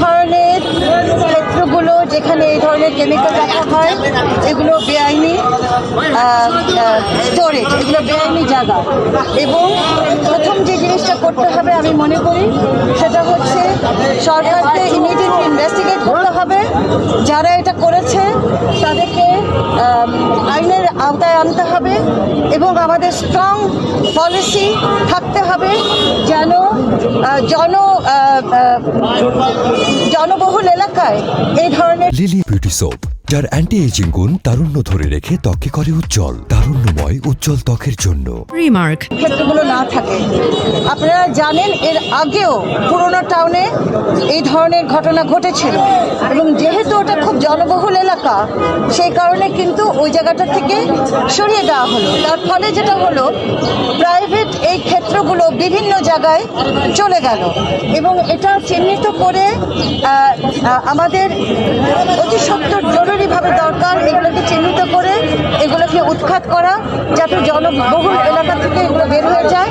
ধরনের ক্ষেত্রগুলো যেখানে এই ধরনের কেমিক্যাল রাখা হয়, এগুলো বেআইনি স্টোরেজ এগুলো বেআইনি জায়গা। এবং প্রথম যে জিনিসটা করতে হবে আমি মনে করি, সেটা হচ্ছে সরকারকে ইমিডিয়েট ইনভেস্টিগেট করতে হবে। যারা এটা করেছে, তাদেরকে আইনের আওতায় আনতে হবে এবং আমাদের স্ট্রং পলিসি থাকতে হবে যেন জন জনবহুল এলাকায় এই ধরনের লিলি বিউটি সোপ যার অ্যান্টি এজিং গুণ তারুণ্য ধরে রেখে ত্বকে করে উজ্জ্বল তারুণ্যময় উজ্জ্বল ত্বকের জন্য। Remark. ক্ষেত্রগুলো না থাকে। আপনারা জানেন এর আগেও পুরোনো টাউনে এই ধরনের ঘটনা ঘটেছিল। এবং যেহেতু ওটা খুব জনবহুল এলাকা সেই কারণে কিন্তু ওই জায়গাটা থেকে সরিয়ে দেওয়া হলো। তার ফলে যেটা হলো প্রাইভেট এই ক্ষেত্রগুলো বিভিন্ন জায়গায় চলে গেল। এবং এটা চিহ্নিত করে আমাদের উৎখাত করা যাতে জনবহুল এলাকা থেকে এগুলো বের হয়ে যায়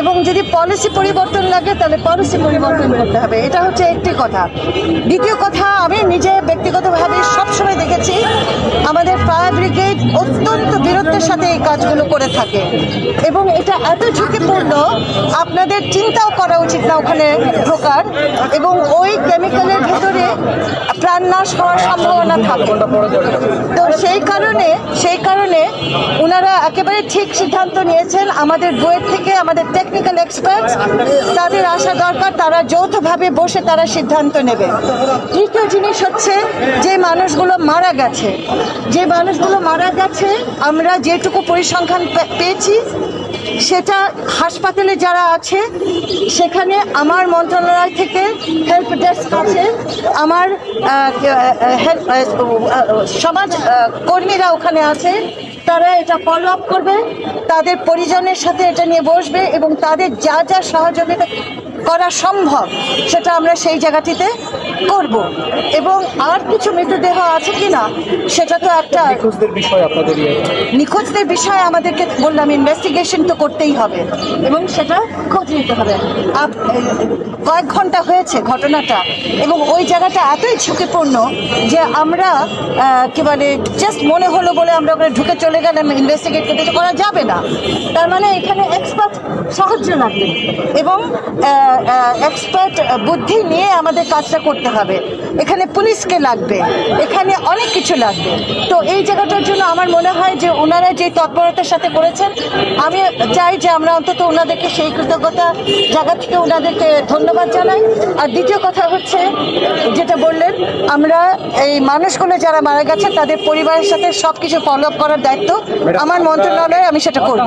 এবং যদি পলিসি পরিবর্তন লাগে তাহলে পলিসি পরিবর্তন করতে হবে। এটা হচ্ছে একটি কথা। দ্বিতীয় কথা, আমি নিজে ব্যক্তিগতভাবে সবসময় দেখেছি, আমাদের ফায়ার ব্রিগেড অত্যন্ত বীরত্বের সাথে এই কাজগুলো করে থাকে এবং এটা এত ঝুঁকিপূর্ণ, আপনাদের চিন্তাও করা উচিত না ওখানে ঢোকার এবং ওই কেমিক্যালের ভেতরে প্রাণনাশ হওয়ার সম্ভাবনা থাকে। তো সেই কারণে সেই কারণে ওনারা একেবারে ঠিক সিদ্ধান্ত নিয়েছেন। আমাদের বইয়ের থেকে আমাদের টেকনিক্যাল এক্সপার্ট তাদের আসা দরকার, তারা যৌথভাবে বসে তারা সিদ্ধান্ত নেবে। তৃতীয় জিনিস হচ্ছে যে মানুষগুলো মারা গেছে। যে মানুষগুলো মারা গেছে, আমরা যেটুকু পরিসংখ্যান পেয়েছি, সেটা হাসপাতালে যারা আছে, সেখানে আমার মন্ত্রণালয় থেকে হেল্প ডেস্ক আছে, আমার সমাজ কর্মীরা ওখানে আছে। তারা এটা ফলো আপ করবে, তাদের পরিজনের সাথে এটা নিয়ে বসবে এবং তাদের যা যা সহযোগিতা করা সম্ভব সেটা আমরা সেই জায়গাটিতে করব। এবং আর কিছু মৃতদেহ আছে কি না সেটা তো একটা নিখোঁজদের বিষয় আপনাদের ইয়ে। নিখোঁজদের বিষয়ে আমাদেরকে বললাম ইনভেস্টিগেশন তো করতেই হবে এবং সেটা খোঁজ নিতে হবে। কয়েক ঘণ্টা হয়েছে ঘটনাটা এবং ওই জায়গাটা এতই ঝুঁকিপূর্ণ যে আমরা কি বলে জাস্ট মনে হলো বলে আমরা ওখানে ঢুকে চলে গেলাম ইনভেস্টিগেট করতে করা যাবে না। তার মানে এখানে এক্সপার্ট সাহায্য লাগবে। এবং এক্সপার্ট বুদ্ধি নিয়ে আমাদের কাজটা করতে হবে। এখানে পুলিশকে লাগবে এখানে অনেক কিছু লাগবে। তো এই জায়গাটার জন্য আমার মনে হয় যে ওনারা যে তৎপরতার সাথে করেছেন আমি চাই যে আমরা অন্তত ওনাদেরকে সেই কৃতজ্ঞতা জায়গা থেকে ওনাদেরকে ধন্যবাদ জানাই। আর দ্বিতীয় কথা হচ্ছে যেটা বললেন আমরা এই মানুষগুলো যারা মারা গেছে তাদের পরিবারের সাথে সব কিছু ফলো আপ করার দায়িত্ব আমার মন্ত্রণালয়ে আমি সেটা করব।